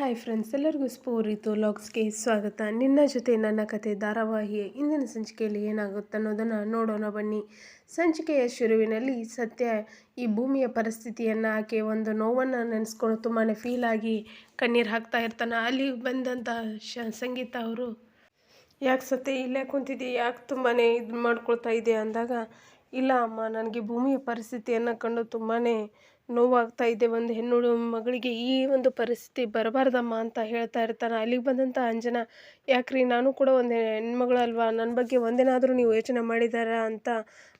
Hi friends ಎಲ್ಲರಿಗೂ ಸ್ಫೂರಿತು ಲಾಗ್ಸ್ಗೆ ಸ್ವಾಗತ. ನಿನ್ನ ಜೊತೆ ನನ್ನ ಕತೆ ಧಾರಾವಾಹಿಯ. ಇಂದಿನ ಸಂಚಿಕೆಯಲ್ಲಿ ಏನಾಗುತ್ತೆ ಅನ್ನೋದನ್ನು ನೋಡೋಣ ಬನ್ನಿ. ಸಂಚಿಕೆಯ ಶುರುವಿನಲ್ಲಿ ಸತ್ಯ ಈ ಭೂಮಿಯ ಪರಿಸ್ಥಿತಿಯನ್ನು, ಆಕೆ ಒಂದು ನೋವನ್ನು ನೆನೆಸ್ಕೊಂಡು ತುಂಬಾ ಫೀಲ್ ಆಗಿ ಕಣ್ಣೀರು ಹಾಕ್ತಾ ಇರ್ತಾನೆ. ಅಲ್ಲಿ ಬಂದಂಥ ಶ, ಸಂಗೀತ ಅವರು, ಯಾಕೆ ಸತ್ಯ ಇಲ್ಲೇ ಕುಂತಿದ್ದೆ? ಯಾಕೆ ತುಂಬಾ ಇದು ಮಾಡ್ಕೊಳ್ತಾ ಇದೆ ಅಂದಾಗ ಇಲ್ಲ ಅಮ್ಮ, ನನಗೆ ಭೂಮಿಯ ಪರಿಸ್ಥಿತಿಯನ್ನು ಕಂಡು ತುಂಬಾ ನೋವಾಗ್ತಾ ಇದೆ. ಒಂದು ಹೆಣ್ಣು ಮಗಳಿಗೆ ಈ ಒಂದು ಪರಿಸ್ಥಿತಿ ಬರಬಾರ್ದಮ್ಮ ಅಂತ ಹೇಳ್ತಾ ಇರ್ತಾನೆ. ಅಲ್ಲಿಗೆ ಬಂದಂಥ ಅಂಜನ, ಯಾಕ್ರಿ, ನಾನು ಕೂಡ ಒಂದು ಹೆಣ್ಮಗಳಲ್ವಾ? ನನ್ನ ಬಗ್ಗೆ ಒಂದೇನಾದರೂ ನೀವು ಯೋಚನೆ ಮಾಡಿದಾರ? ಅಂತ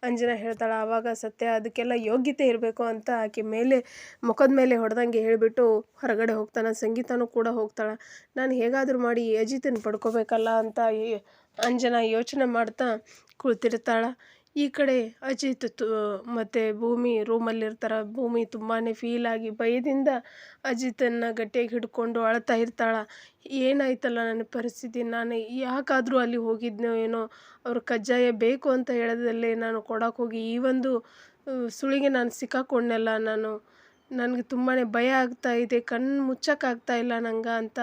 ಅಂಜನ ಹೇಳ್ತಾಳೆ. ಆವಾಗ ಸತ್ಯ, ಅದಕ್ಕೆಲ್ಲ ಯೋಗ್ಯತೆ ಇರಬೇಕು ಅಂತ ಆಕೆ ಮೇಲೆ, ಮುಖದ ಮೇಲೆ ಹೊಡೆದಂಗೆ ಹೇಳಿಬಿಟ್ಟು ಹೊರಗಡೆ ಹೋಗ್ತಾನೆ. ಸಂಗೀತನೂ ಕೂಡ ಹೋಗ್ತಾಳೆ. ನಾನು ಹೇಗಾದರೂ ಮಾಡಿ ಅಜಿತನ ಪಡ್ಕೋಬೇಕಲ್ಲ ಅಂತ ಅಂಜನ ಯೋಚನೆ ಮಾಡ್ತಾ ಕುಳಿತಿರ್ತಾಳೆ. ಈ ಕಡೆ ಅಜಿತ್ ತು, ಮತ್ತು ಭೂಮಿ ರೂಮಲ್ಲಿರ್ತಾರೆ. ಭೂಮಿ ತುಂಬಾ ಫೀಲಾಗಿ ಭಯದಿಂದ ಅಜಿತನ್ನು ಗಟ್ಟಿಯಾಗಿ ಹಿಡ್ಕೊಂಡು ಅಳ್ತಾ ಇರ್ತಾಳೆ. ಏನಾಯ್ತಲ್ಲ ನನ್ನ ಪರಿಸ್ಥಿತಿ? ನಾನು ಯಾಕಾದರೂ ಅಲ್ಲಿ ಹೋಗಿದ್ನೋ ಏನೋ? ಅವ್ರ ಕಜ್ಜಾಯ ಬೇಕು ಅಂತ ಹೇಳೋದಲ್ಲೇ ನಾನು ಕೊಡೋಕೆ ಹೋಗಿ ಈ ಒಂದು ಸುಳಿಗೆ ನಾನು ಸಿಕ್ಕಾಕೊಂಡೆಲ್ಲ ನಾನು. ನನಗೆ ತುಂಬಾ ಭಯ ಆಗ್ತಾ ಇದೆ. ಕಣ್ಣು ಮುಚ್ಚೋಕ್ಕಾಗ್ತಾ ಇಲ್ಲ ನಂಗೆ ಅಂತ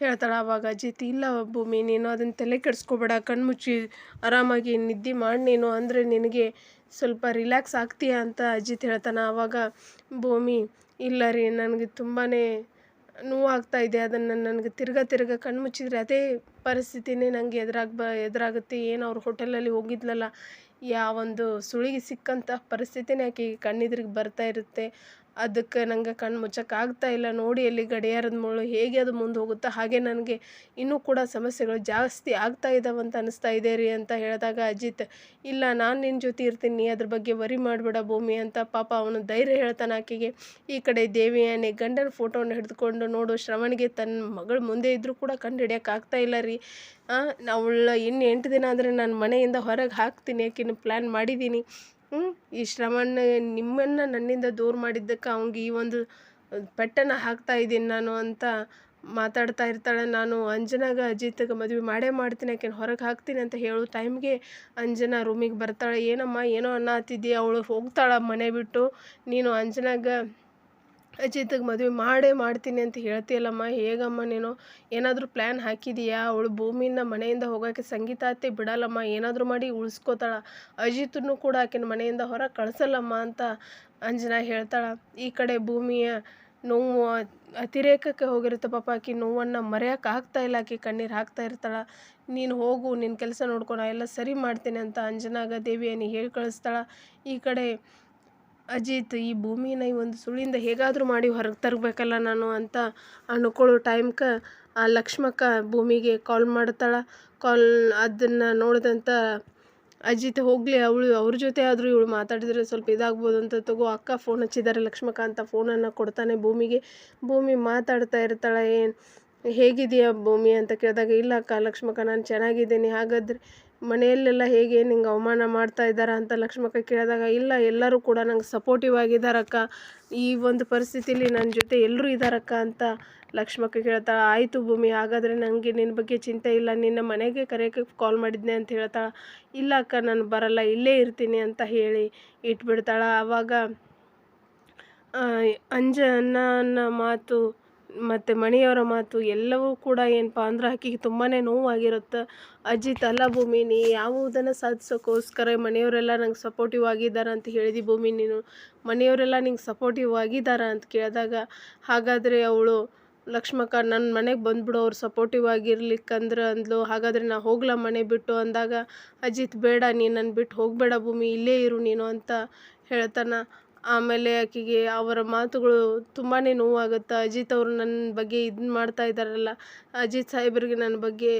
ಹೇಳ್ತಾಳೆ ಆವಾಗ ಅಜಿತ್, ಇಲ್ಲ ಭೂಮಿ, ನೀನು ಅದನ್ನು ತಲೆ ಕೆಡಿಸ್ಕೋಬೇಡ, ಕಣ್ಣು ಮುಚ್ಚಿ, ಆರಾಮಾಗಿ ನಿದ್ದೆ ಮಾಡಿ ನೀನು, ಅಂದರೆ ನಿನಗೆ ಸ್ವಲ್ಪ ರಿಲ್ಯಾಕ್ಸ್ ಆಗ್ತೀಯ? ಅಂತ ಅಜಿತ್ ಹೇಳ್ತಾನೆ. ಆವಾಗ ಭೂಮಿ, ಇಲ್ಲ ರೀ, ನನಗೆ ತುಂಬಾ ನೋವಾಗ್ತಾ ಇದೆ, ಅದನ್ನು ನನಗೆ ತಿರ್ಗಾ ತಿರ್ಗಾ ಕಣ್ಣು ಮುಚ್ಚಿದ್ರೆ ಅದೇ ಪರಿಸ್ಥಿತಿನೇ ನನಗೆ ಎದುರಾಗ ಬ, ಎದುರಾಗುತ್ತೆ. ಏನು ಅವ್ರ ಹೋಟೆಲಲ್ಲಿ ಹೋಗಿದ್ಲಲ್ಲ, ಯಾವೊಂದು ಸುಳಿಗೆ ಸಿಕ್ಕಂಥ ಪರಿಸ್ಥಿತಿನೇ ಆಕೆಗೆ ಕಣ್ಣಿದ್ರಿಗೆ ಬರ್ತಾ ಇರುತ್ತೆ. ಅದಕ್ಕೆ ನನಗೆ ಕಣ್ಣು ಆಗ್ತಾ ಇಲ್ಲ. ನೋಡಿ ಅಲ್ಲಿ ಗಡಿಯಾರದ ಮುಳ್ಳು ಹೇಗೆ ಅದು ಮುಂದೆ ಹೋಗುತ್ತೋ ಹಾಗೆ ನನಗೆ ಇನ್ನೂ ಕೂಡ ಸಮಸ್ಯೆಗಳು ಜಾಸ್ತಿ ಆಗ್ತಾ ಇದ್ದಾವೆ ಅಂತ ಅನಿಸ್ತಾ ಇದೆ ರೀ ಅಂತ ಹೇಳಿದಾಗ ಅಜಿತ್, ಇಲ್ಲ ನಾನು ನಿನ್ನ ಜೊತೆ ಇರ್ತೀನಿ ಅದ್ರ ಬಗ್ಗೆ ವರಿ ಮಾಡಬೇಡ ಭೂಮಿ ಅಂತ ಪಾಪ ಅವನು ಧೈರ್ಯ ಹೇಳ್ತಾನೆ ಆಕೆಗೆ. ಈ ಕಡೆ ದೇವಿಯಾನೆ ಗಂಡನ ಫೋಟೋನ ಹಿಡಿದುಕೊಂಡು ನೋಡು, ಶ್ರವಣಿಗೆ ತನ್ನ ಮಗಳು ಮುಂದೆ ಇದ್ದರೂ ಕೂಡ ಕಂಡು ಹಿಡಿಯೋಕ್ಕಾಗ್ತಾ ಇಲ್ಲ ರೀ. ಅವಳ ಇನ್ನು ಎಂಟು ದಿನ ಅಂದರೆ ನಾನು ಮನೆಯಿಂದ ಹೊರಗೆ ಹಾಕ್ತೀನಿ, ಆಕಿನ ಪ್ಲ್ಯಾನ್ ಮಾಡಿದ್ದೀನಿ ಈ ಶ್ರವಣ್ ನಿಮ್ಮನ್ನು ನನ್ನಿಂದ ದೂರ ಮಾಡಿದ್ದಕ್ಕೆ ಅವ್ನಿಗೆ ಈ ಒಂದು ಪೆಟ್ಟನ್ನು ಹಾಕ್ತಾ ಇದ್ದೀನಿ ನಾನು ಅಂತ ಮಾತಾಡ್ತಾ ಇರ್ತಾಳೆ. ನಾನು ಅಂಜನಾಗ ಅಜಿತ್ಗೆ ಮದುವೆ ಮಾಡೇ ಮಾಡ್ತೀನಿ ಆಕೆನ ಹೊರಗೆ ಹಾಕ್ತೀನಿ ಅಂತ ಹೇಳು ಟೈಮ್ಗೆ ಅಂಜನ ರೂಮಿಗೆ ಬರ್ತಾಳೆ. ಏನಮ್ಮ, ಏನೋ ಅನ್ನತ್ತಿದ್ದಿ ಅವಳು ಹೋಗ್ತಾಳೆ ಮನೆ ಬಿಟ್ಟು? ನೀನು ಅಂಜನಾಗ ಅಜಿತ್ಗೆ ಮದುವೆ ಮಾಡೇ ಮಾಡ್ತೀನಿ ಅಂತ ಹೇಳ್ತೀಯಲ್ಲಮ್ಮ, ಹೇಗಮ್ಮ ನೀನು? ಏನಾದರೂ ಪ್ಲ್ಯಾನ್ ಹಾಕಿದೀಯಾ? ಅವಳು ಭೂಮಿನ ಮನೆಯಿಂದ ಹೋಗೋಕ್ಕೆ ಸಂಗೀತ ಅತ್ತೆ ಬಿಡಲ್ಲಮ್ಮ, ಏನಾದರೂ ಮಾಡಿ ಉಳಿಸ್ಕೋತಾಳ. ಅಜಿತನ್ನು ಕೂಡ ಆಕಿನ ಮನೆಯಿಂದ ಹೊರಗೆ ಕಳಿಸಲ್ಲಮ್ಮ ಅಂತ ಅಂಜನಾ ಹೇಳ್ತಾಳೆ. ಈ ಕಡೆ ಭೂಮಿಯ ನೋವು ಅತಿರೇಕಕ್ಕೆ ಹೋಗಿರುತ್ತೆ ಪಾಪ. ಆಕೆ ನೋವನ್ನು ಮರೆಯೋಕೆ ಆಗ್ತಾ ಇಲ್ಲ, ಆಕೆ ಕಣ್ಣೀರು ಹಾಕ್ತಾ ಇರ್ತಾಳೆ. ನೀನು ಹೋಗು ನಿನ್ನ ಕೆಲಸ ನೋಡ್ಕೊಂಡು ಎಲ್ಲ ಸರಿ ಮಾಡ್ತೀನಿ ಅಂತ ಅಂಜನಾಗ ದೇವಿಯನ್ನು ಹೇಳಿ ಕಳಿಸ್ತಾಳೆ. ಈ ಕಡೆ ಅಜಿತ್, ಈ ಭೂಮಿನ ಈ ಒಂದು ಸುಳಿಯಿಂದ ಹೇಗಾದರೂ ಮಾಡಿ ಹೊರಗೆ ತರಬೇಕಲ್ಲ ನಾನು ಅಂತ ಅನ್ಕೊಳ್ಳೋ ಟೈಮ್ಕ ಆ ಲಕ್ಷ್ಮಕ್ಕ ಭೂಮಿಗೆ ಕಾಲ್ ಮಾಡ್ತಾಳೆ. ಕಾಲ್ ಅದನ್ನು ನೋಡಿದಂಥ ಅಜಿತ್ ಹೋಗಲಿ, ಅವಳು ಅವ್ರ ಜೊತೆ ಆದರೂ ಇವಳು ಮಾತಾಡಿದರೆ ಸ್ವಲ್ಪ ಇದಾಗ್ಬೋದು ಅಂತ ತಗೋ ಅಕ್ಕ ಫೋನ್ ಹಚ್ಚಿದ್ದಾರೆ ಲಕ್ಷ್ಮಕ್ಕ ಅಂತ ಫೋನನ್ನು ಕೊಡ್ತಾನೆ ಭೂಮಿಗೆ. ಭೂಮಿ ಮಾತಾಡ್ತಾ ಇರ್ತಾಳೆ, ಏನು ಹೇಗಿದೆಯಾ ಭೂಮಿ ಅಂತ ಕೇಳಿದಾಗ, ಇಲ್ಲ ಅಕ್ಕ ಲಕ್ಷ್ಮಕ್ಕ ನಾನು ಚೆನ್ನಾಗಿದ್ದೀನಿ, ಹಾಗಾದರೆ ಮನೆಯಲ್ಲೆಲ್ಲ ಹೇಗೆ ನಿಂಗೆ ಅವಮಾನ ಮಾಡ್ತಾ ಇದ್ದಾರಾ ಅಂತ ಲಕ್ಷ್ಮಕ್ಕ ಕೇಳಿದಾಗ, ಇಲ್ಲ, ಎಲ್ಲರೂ ಕೂಡ ನಂಗೆ ಸಪೋರ್ಟಿವ್ ಆಗಿದ್ದಾರಕ್ಕ. ಈ ಒಂದು ಪರಿಸ್ಥಿತಿಲಿ ನನ್ನ ಜೊತೆ ಎಲ್ಲರೂ ಇದ್ದಾರಕ್ಕ ಅಂತ ಲಕ್ಷ್ಮಕ್ಕ ಕೇಳ್ತಾಳೆ ಆಯಿತು ಭೂಮಿ, ಹಾಗಾದರೆ ನನಗೆ ನಿನ್ನ ಬಗ್ಗೆ ಚಿಂತೆ ಇಲ್ಲ, ನಿನ್ನ ಮನೆಗೆ ಕರೆಯೋಕ್ಕೆ ಕಾಲ್ ಮಾಡಿದ್ದೆ ಅಂತ ಹೇಳ್ತಾಳೆ ಇಲ್ಲ ಅಕ್ಕ, ನಾನು ಬರಲ್ಲ, ಇಲ್ಲೇ ಇರ್ತೀನಿ ಅಂತ ಹೇಳಿ ಇಟ್ಬಿಡ್ತಾಳೆ. ಆವಾಗ ಅಂಜನನ ಮಾತು ಮತ್ತು ಮಣಿಯವರ ಮಾತು ಎಲ್ಲವೂ ಕೂಡ ಏನಪ್ಪ ಅಂದ್ರೆ ಆಕೆಗೆ ತುಂಬಾ ನೋವಾಗಿರುತ್ತೆ. ಅಜಿತ್, ಅಲ್ಲ ಭೂಮಿ, ನೀ ಯಾವುದನ್ನು ಸಾಧಿಸೋಕ್ಕೋಸ್ಕರ ಮನೆಯವರೆಲ್ಲ ನಂಗೆ ಸಪೋರ್ಟಿವ್ ಆಗಿದ್ದಾರೆ ಅಂತ ಹೇಳಿದಿ ಭೂಮಿ ನೀನು? ಮನೆಯವರೆಲ್ಲ ನಿಂಗೆ ಸಪೋರ್ಟಿವ್ ಆಗಿದ್ದಾರೆ ಅಂತ ಕೇಳಿದಾಗ, ಹಾಗಾದರೆ ಅವಳು, ಲಕ್ಷ್ಮಕ್ಕ ನನ್ನ ಮನೆಗೆ ಬಂದ್ಬಿಡು, ಅವ್ರು ಸಪೋರ್ಟಿವ್ ಆಗಿರ್ಲಿಕ್ಕಂದ್ರೆ ಅಂದ್ಲು. ಹಾಗಾದರೆ ನಾ ಹೋಗ್ಲಾ ಮನೆ ಬಿಟ್ಟು ಅಂದಾಗ, ಅಜಿತ್ ಬೇಡ, ನೀನು ನನ್ನ ಬಿಟ್ಟು ಹೋಗಬೇಡ ಭೂಮಿ, ಇಲ್ಲೇ ಇರು ನೀನು ಅಂತ ಹೇಳ್ತಾನೆ. ಆಮೇಲೆ ಆಕೆಗೆ ಅವರ ಮಾತುಗಳು ತುಂಬಾ ನೋವಾಗುತ್ತೆ. ಅಜಿತ್ ಅವರು ನನ್ನ ಬಗ್ಗೆ ಇದನ್ನ ಮಾಡ್ತಾ ಇದ್ದಾರಲ್ಲ, ಅಜಿತ್ ಸಾಹೇಬ್ರಿಗೆ ನನ್ನ ಬಗ್ಗೆ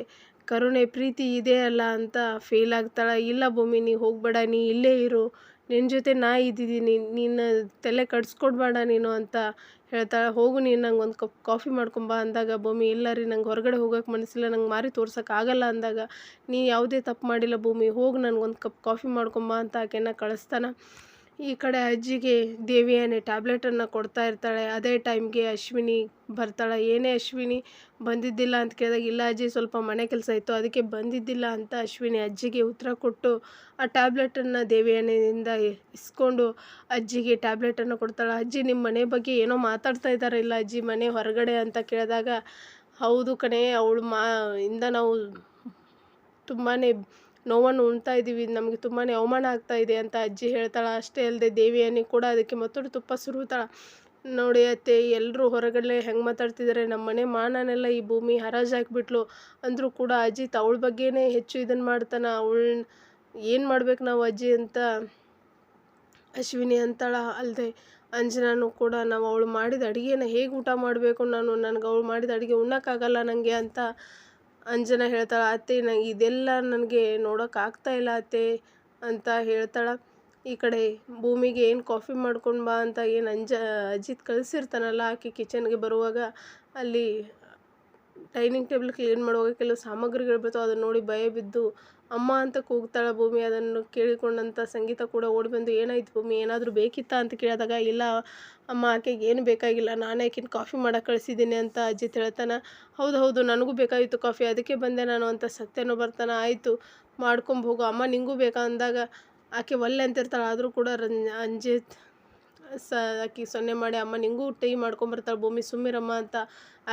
ಕರುಣೆ, ಪ್ರೀತಿ ಇದೆ ಅಲ್ಲ ಅಂತ ಫೀಲ್ ಆಗ್ತಾಳೆ. ಇಲ್ಲ ಭೂಮಿ, ನೀ ಹೋಗಬೇಡ, ನೀ ಇಲ್ಲೇ ಇರು. ನಿನ್ನ ಜೊತೆ ನಾ ಇದ್ದಿದ್ದೀನಿ, ನಿನ್ನ ತಲೆ ಕಟ್ಸ್ಕೊಡ್ಬೇಡ ನೀನು ಅಂತ ಹೇಳ್ತಾಳೆ. ಹೋಗು ನೀನು, ನಂಗೆ ಒಂದು ಕಪ್ ಕಾಫಿ ಮಾಡ್ಕೊಂಬ ಅಂದಾಗ, ಭೂಮಿ, ಇಲ್ಲ ರೀ, ನಂಗೆ ಹೊರಗಡೆ ಹೋಗೋಕೆ ಮನಸ್ಸಿಲ್ಲ ನಂಗೆ ಮಾರಿ ಆಗಲ್ಲ ಅಂದಾಗ, ನೀ ಯಾವುದೇ ತಪ್ಪು ಮಾಡಿಲ್ಲ ಭೂಮಿ, ಹೋಗಿ, ನನಗೊಂದು ಕಪ್ ಕಾಫಿ ಮಾಡ್ಕೊಂಬ ಅಂತ ಆಕೆನ ಕಳಿಸ್ತಾನೆ. ಈ ಕಡೆ ಅಜ್ಜಿಗೆ ದೇವಿಯಾನೆ ಟ್ಯಾಬ್ಲೆಟನ್ನು ಕೊಡ್ತಾ ಇರ್ತಾಳೆ. ಅದೇ ಟೈಮ್ಗೆ ಅಶ್ವಿನಿ ಬರ್ತಾಳೆ. ಏನೇ ಅಶ್ವಿನಿ ಬಂದಿದ್ದಿಲ್ಲ ಅಂತ ಕೇಳಿದಾಗ, ಇಲ್ಲ ಅಜ್ಜಿ, ಸ್ವಲ್ಪ ಮನೆ ಕೆಲಸ ಇತ್ತು, ಅದಕ್ಕೆ ಬಂದಿದ್ದಿಲ್ಲ ಅಂತ ಅಶ್ವಿನಿ ಅಜ್ಜಿಗೆ ಉತ್ತರ ಕೊಟ್ಟು, ಆ ಟ್ಯಾಬ್ಲೆಟನ್ನು ದೇವಿಯಾನೆಯಿಂದ ಇಸ್ಕೊಂಡು ಅಜ್ಜಿಗೆ ಟ್ಯಾಬ್ಲೆಟನ್ನು ಕೊಡ್ತಾಳೆ. ಅಜ್ಜಿ, ನಿಮ್ಮ ಮನೆ ಬಗ್ಗೆ ಏನೋ ಮಾತಾಡ್ತಾ ಇದ್ದಾರೆ. ಇಲ್ಲ ಅಜ್ಜಿ, ಮನೆ ಹೊರಗಡೆ ಅಂತ ಕೇಳಿದಾಗ, ಹೌದು ಕಣೆ, ಅವಳು ಮಾ, ಇಂದ ನಾವು ತುಂಬಾ ನೋವನ್ನು ಉಣ್ತಾ ಇದ್ದೀವಿ. ನಮಗೆ ತುಂಬಾ ಅವಮಾನ ಆಗ್ತಾ ಇದೆ ಅಂತ ಅಜ್ಜಿ ಹೇಳ್ತಾಳೆ. ಅಷ್ಟೇ ಅಲ್ಲದೆ ದೇವಿಯನಿ ಕೂಡ ಅದಕ್ಕೆ ಮತ್ತೊಂದು ತುಪ್ಪ ಸುರುತಾಳೆ. ನೋಡಿ ಅತ್ತೆ ಎಲ್ಲರೂ ಹೊರಗಡೆ ಹೆಂಗೆ ಮಾತಾಡ್ತಿದ್ದಾರೆ ನಮ್ಮ ಮನೆ ಮಾನನೆಲ್ಲ ಈ ಭೂಮಿ ಹರಾಜು ಹಾಕಿಬಿಟ್ಲು ಅಂದರೂ ಕೂಡ ಅಜ್ಜಿ ಅವಳ ಬಗ್ಗೆನೇ ಹೆಚ್ಚು ಇದನ್ನು ಮಾಡ್ತಾನೆ. ಅವಳ ಏನು ಮಾಡ್ಬೇಕು ನಾವು ಅಜ್ಜಿ ಅಂತ ಅಶ್ವಿನಿ ಅಂತಾಳ. ಅಲ್ಲದೆ ಅಂಜನಾನು ಕೂಡ ನಾವು ಅವಳು ಮಾಡಿದ ಅಡುಗೆನ ಹೇಗೆ ಊಟ ಮಾಡಬೇಕು ನಾನು? ನನಗೆ ಅವಳು ಮಾಡಿದ ಅಡುಗೆ ಉಣ್ಣೋಕ್ಕಾಗಲ್ಲ ನನಗೆ ಅಂತ ಅಂಜನಾ ಹೇಳ್ತಾಳೆ, ಅತ್ತೆ ನಂಗೆ ಇದೆಲ್ಲ ನನಗೆ ನೋಡೋಕ್ಕಾಗ್ತಾ ಇಲ್ಲ ಅತ್ತೆ ಅಂತ ಹೇಳ್ತಾಳೆ. ಈ ಕಡೆ ಭೂಮಿಗೆ ಏನು ಕಾಫಿ ಮಾಡ್ಕೊಂಡು ಬಾ ಅಂತ ಏನು ಅಂಜ, ಅಜಿತ್ ಕಳಿಸಿರ್ತಾನಲ್ಲ ಆಕೆ ಕಿಚನ್ಗೆ ಬರುವಾಗ, ಅಲ್ಲಿ ಡೈನಿಂಗ್ ಟೇಬಲ್ ಕ್ಲೀನ್ ಮಾಡುವಾಗ ಕೆಲವು ಸಾಮಗ್ರಿಗಳು ಬರ್ತಾವೆ, ಅದನ್ನು ನೋಡಿ ಭಯ ಬಿದ್ದು ಅಮ್ಮ ಅಂತ ಕೂಗ್ತಾಳೆ ಭೂಮಿ, ಅದನ್ನು ಕೇಳಿಕೊಂಡಂಥ ಸಂಗೀತ ಕೂಡ ಓಡಿ ಬಂದು, ಏನಾಯ್ತು ಭೂಮಿ, ಏನಾದರೂ ಬೇಕಿತ್ತಾ ಅಂತ ಕೇಳಿದಾಗ, ಇಲ್ಲ ಅಮ್ಮ, ಆಕೆಗೆ ಏನು ಬೇಕಾಗಿಲ್ಲ, ನಾನೇ ಆಕಿನ ಕಾಫಿ ಮಾಡಕ್ಕೆ ಕಳಿಸಿದ್ದೀನಿ ಅಂತ ಅಜ್ಜಿ ಹೇಳ್ತಾನೆ ಹೌದು ಹೌದು, ನನಗೂ ಬೇಕಾಗಿತ್ತು ಕಾಫಿ, ಅದಕ್ಕೆ ಬಂದೆ ನಾನು ಅಂತ ಸತ್ಯನೂ ಬರ್ತಾನೆ. ಆಯಿತು, ಮಾಡ್ಕೊಂಡು ಹೋಗು, ಅಮ್ಮ ನಿಂಗೂ ಬೇಕಾ ಅಂದಾಗ, ಆಕೆ ಒಲ್ಲೆ ಅಂತಿರ್ತಾಳೆ ಆದರೂ ಕೂಡ ರಂಜ, ಅಂಜಿತ್ ಸ, ಆಕೆ ಸೊನ್ನೆ ಮಾಡಿ, ಅಮ್ಮ ನಿಂಗೂ ಟೀ ಮಾಡ್ಕೊಂಬರ್ತಾಳೆ ಭೂಮಿ ಸುಮ್ಮಿರಮ್ಮ ಅಂತ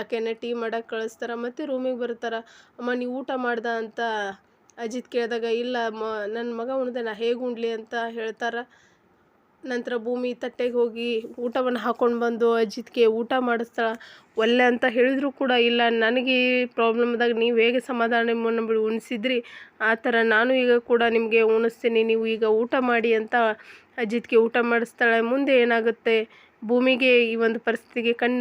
ಆಕೆನೇ ಟೀ ಮಾಡಕ್ಕೆ ಕಳಿಸ್ತಾರೆ, ಮತ್ತು ರೂಮಿಗೆ ಬರ್ತಾರೆ. ಅಮ್ಮ ನೀವು ಊಟ ಮಾಡ್ದ ಅಂತ ಅಜಿತ್ ಕೇಳಿದಾಗ, ಇಲ್ಲ ಮ ನನ್ನ ಮಗ ಉಣ್ದೆ, ನಾ ಹೇಗೆ ಉಣ್ಲಿ ಅಂತ ಹೇಳ್ತಾರೆ. ನಂತರ ಭೂಮಿ ತಟ್ಟೆಗೆ ಹೋಗಿ ಊಟವನ್ನು ಹಾಕ್ಕೊಂಡು ಬಂದು ಅಜಿತ್ಗೆ ಊಟ ಮಾಡಿಸ್ತಾಳೆ. ಒಲ್ಲೆ ಅಂತ ಹೇಳಿದರೂ ಕೂಡ ಇಲ್ಲ. ನನಗೆ ಈ ಪ್ರಾಬ್ಲಮ್ದಾಗ ನೀವು ಹೇಗೆ ಸಮಾಧಾನ ಬಿಡು ಉಣಿಸಿದ್ರಿ? ಆ ಥರ ನಾನು ಈಗ ಕೂಡ ನಿಮಗೆ ಉಣಿಸ್ತೀನಿ. ನೀವು ಈಗ ಊಟ ಮಾಡಿ ಅಂತ ಅಜಿತ್ಗೆ ಊಟ ಮಾಡಿಸ್ತಾಳೆ. ಮುಂದೆ ಏನಾಗುತ್ತೆ? ಭೂಮಿಗೆ ಈ ಒಂದು ಪರಿಸ್ಥಿತಿಗೆ ಕಣ್ಣು